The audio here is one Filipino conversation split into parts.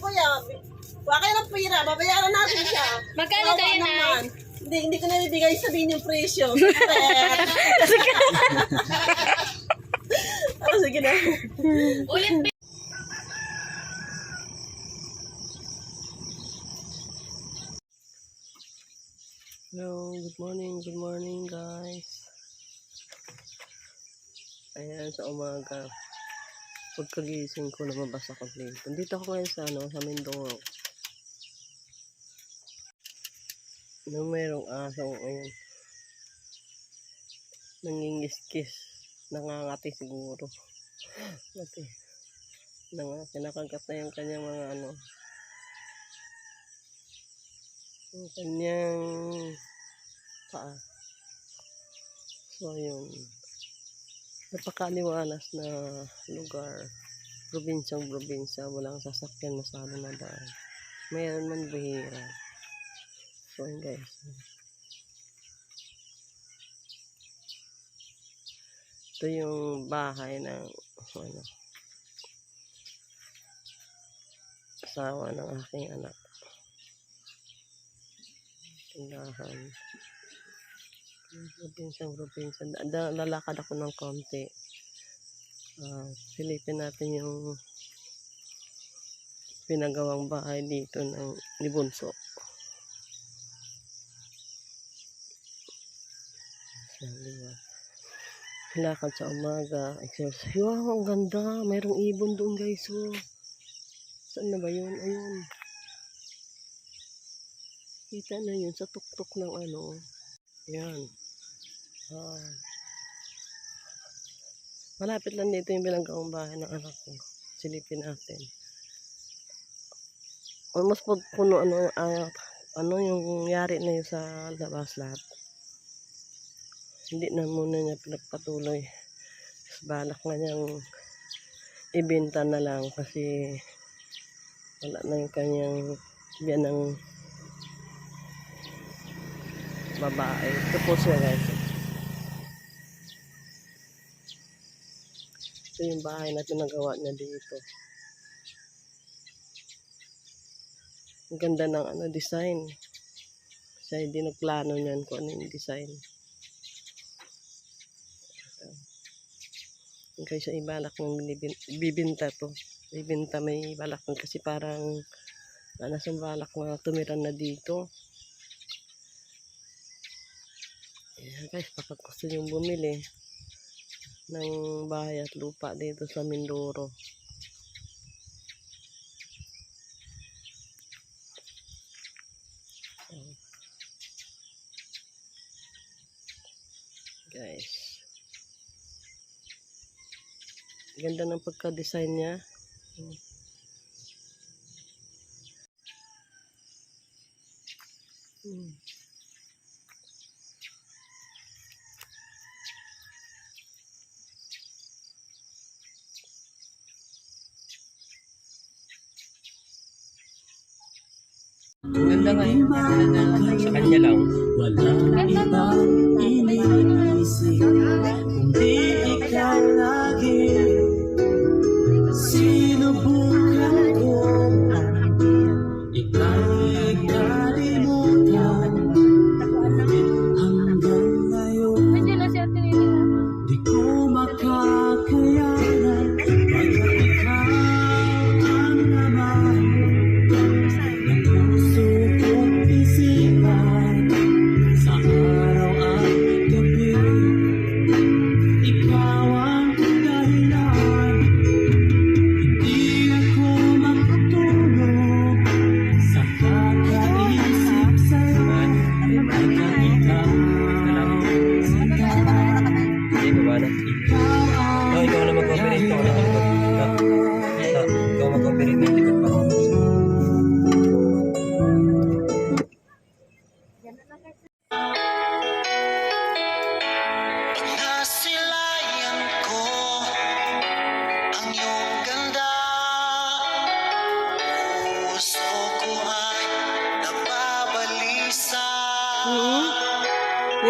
kuya. Kuha kayo ng pira, babayaran natin siya. Magkano kayo, naman. Hindi, hindi ko na ibigay sabihin yung presyo. oh, sige na. Ulit, Hello, good morning, good morning guys. Ayan, sa umaga. Pagkagising ko, lumabas ako dito. Dito ako ngayon sa, ano, sa Mindoro. Nung merong aso ngayon. Nangingiskis. Nangangati siguro. Mati. Nang, kinakagat na yung kanyang mga ano, yung kanyang paa. So, yun. Napakaliwalas na lugar. Probinsyang probinsya. Walang sasakyan masyado na daan. Mayroon man bihira. So, yun guys. Ito yung bahay ng ano, asawa ng aking anak tindahan. Probinsya. Da, lalakad ako ng konti. Ah, silipin natin yung pinagawang bahay dito ng ni Bunso. Lakad sa umaga, exercise. Wow, ang ganda. Mayroong ibon doon guys. Oh. Saan na ba yun? Ayun. Kita na yun sa tuktok ng ano. Yan. Ah. Malapit lang dito yung binagawang bahay ng anak ko. Silipin natin. Almost pag puno ano, ah, ano yung yari na yun sa labas lahat. Hindi na muna niya pinagpatuloy. Tapos balak na niyang ibenta na lang kasi wala na yung kanyang biyan ng babae. Ito po siya guys. Ito yung bahay na pinagawa niya dito. Ang ganda ng ano, design. Siya hindi nagplano niyan kung ano yung design. Kaya siya ibalak ng bibinta to. Bibinta may balak kasi parang na nasa balak na tumira na dito. Ayan guys, baka gusto nyo bumili ng bahay at lupa dito sa Mindoro. Guys. Ganda ng pagka-design niya. Hmm. Ganda nga yun. Sa kanya lang. Wala ibang iniisip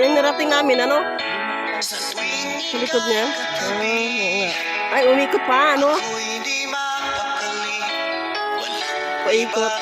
Yung narating namin, ano? Sa likod niya. Oh, oo nga. Ay, umikot pa, ano? Paikot.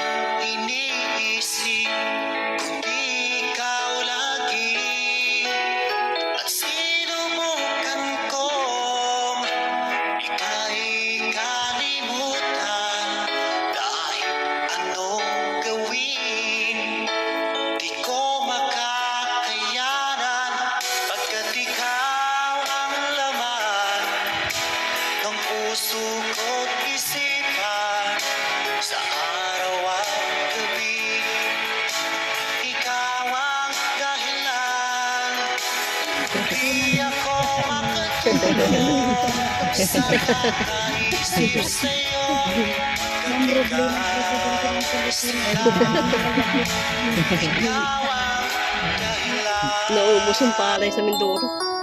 Ang. Naubos yung palay sa Mindoro.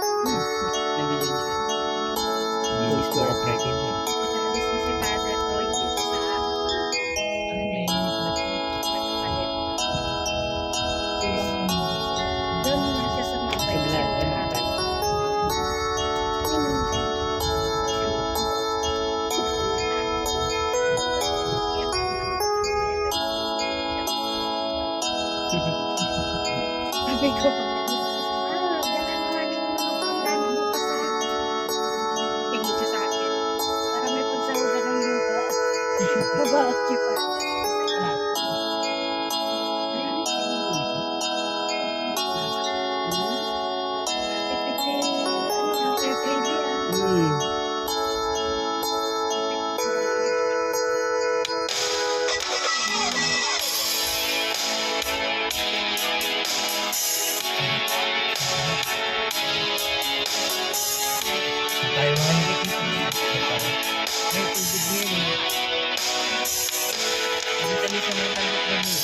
Yes.